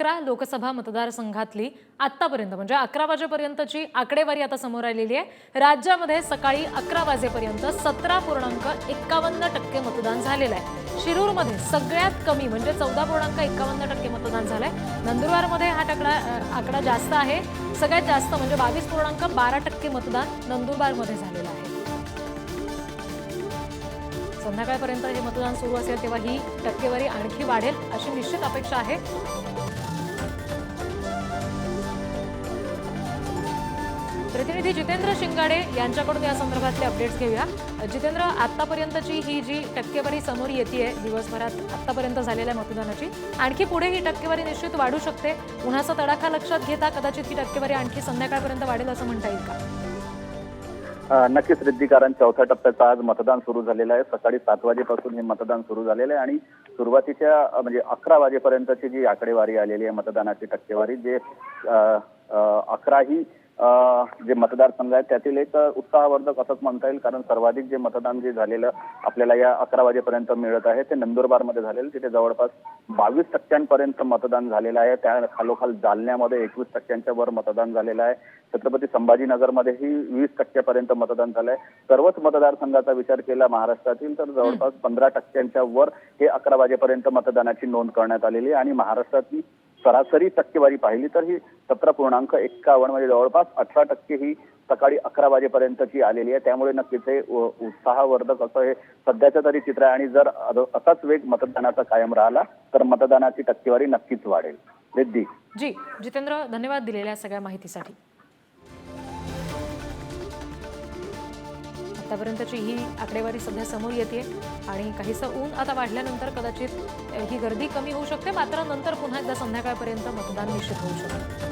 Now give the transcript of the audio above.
अकरा लोकसभा मतदारसंघातली आत्तापर्यंत म्हणजे अकरा वाजेपर्यंतची आकडेवारी आता समोर आलेली आहे. राज्यामध्ये सकाळी अकरा वाजेपर्यंत सतरा पूर्णांक एक्कावन्न टक्के मतदान झालेलं आहे. शिरूरमध्ये सगळ्यात कमी म्हणजे चौदा पूर्णांक एक्कावन्न टक्के मतदान झालंय. नंदुरबारमध्ये हा टकडा आकडा जास्त आहे. सगळ्यात जास्त म्हणजे बावीस पूर्णांक बारा टक्के मतदान नंदुरबारमध्ये झालेलं आहे. संध्याकाळपर्यंत हे मतदान सुरू असेल तेव्हा ही टक्केवारी आणखी वाढेल अशी निश्चित अपेक्षा आहे. प्रतिनिधी जितेंद्र शिंगाडे यांच्याकडून या संदर्भातले अपडेट्स घेऊया. जितेंद्र आतापर्यंतची ही जी टक्केवारी समोर येते दिवसभरात आतापर्यंत झालेल्या मतदानाची आणखी पुढे ही टक्केवारी निश्चित वाढू शकते. उन्हाचा तडाखा लक्षात घेता कदाचित ही टक्केवारी आणखी संध्याकाळपर्यंत वाढेल असं म्हणता येईल का? नक्कीच रिद्धी कारण चौथ्या टप्प्याचं आज मतदान सुरू झालेलं आहे. सकाळी सात वाजेपासून हे मतदान सुरू झालेलं आहे आणि सुरुवातीच्या म्हणजे अकरा वाजेपर्यंतची जी आकडेवारी आलेली आहे मतदानाची टक्केवारी जे अकरा ही जे मतदारसंघ आहेत त्यातील एक उत्साहवर्धक असंच म्हणता येईल कारण सर्वाधिक जे मतदान जे झालेलं आपल्याला या अकरा वाजेपर्यंत मिळत आहे ते नंदुरबारमध्ये झालेलं तिथे जवळपास बावीस टक्क्यांपर्यंत मतदान झालेलं आहे. त्या खालोखाल जालन्यामध्ये एकवीस टक्क्यांच्या वर मतदान झालेलं आहे. छत्रपती संभाजीनगरमध्येही वीस टक्क्यापर्यंत मतदान झालंय. सर्वच मतदारसंघाचा विचार केला महाराष्ट्रातील तर जवळपास पंधरा टक्क्यांच्या वर हे अकरा वाजेपर्यंत मतदानाची नोंद करण्यात आलेली आहे. आणि महाराष्ट्रातली सरासरी टक्केवारी पाहिली तर ही सतरा पूर्णांक एक्कावन्न म्हणजे जवळपास अठरा टक्के ही सकाळी अकरा वाजेपर्यंतची आलेली आहे. त्यामुळे नक्कीच हे उत्साहवर्धक असं हे सध्याचं तरी चित्र आहे. आणि जर असाच वेग मतदानाचा कायम राहिला तर मतदानाची टक्केवारी नक्कीच वाढेल. रिद्धी. जी जितेंद्र धन्यवाद दिलेल्या सगळ्या माहितीसाठी. आतापर्यंतची ही आकडेवारी सध्या समोर येते आणि काहीसं ऊन आता वाढल्यानंतर कदाचित ही गर्दी कमी होऊ शकते. मात्र नंतर पुन्हा एकदा संध्याकाळपर्यंत मतदान निश्चित होऊ शकते.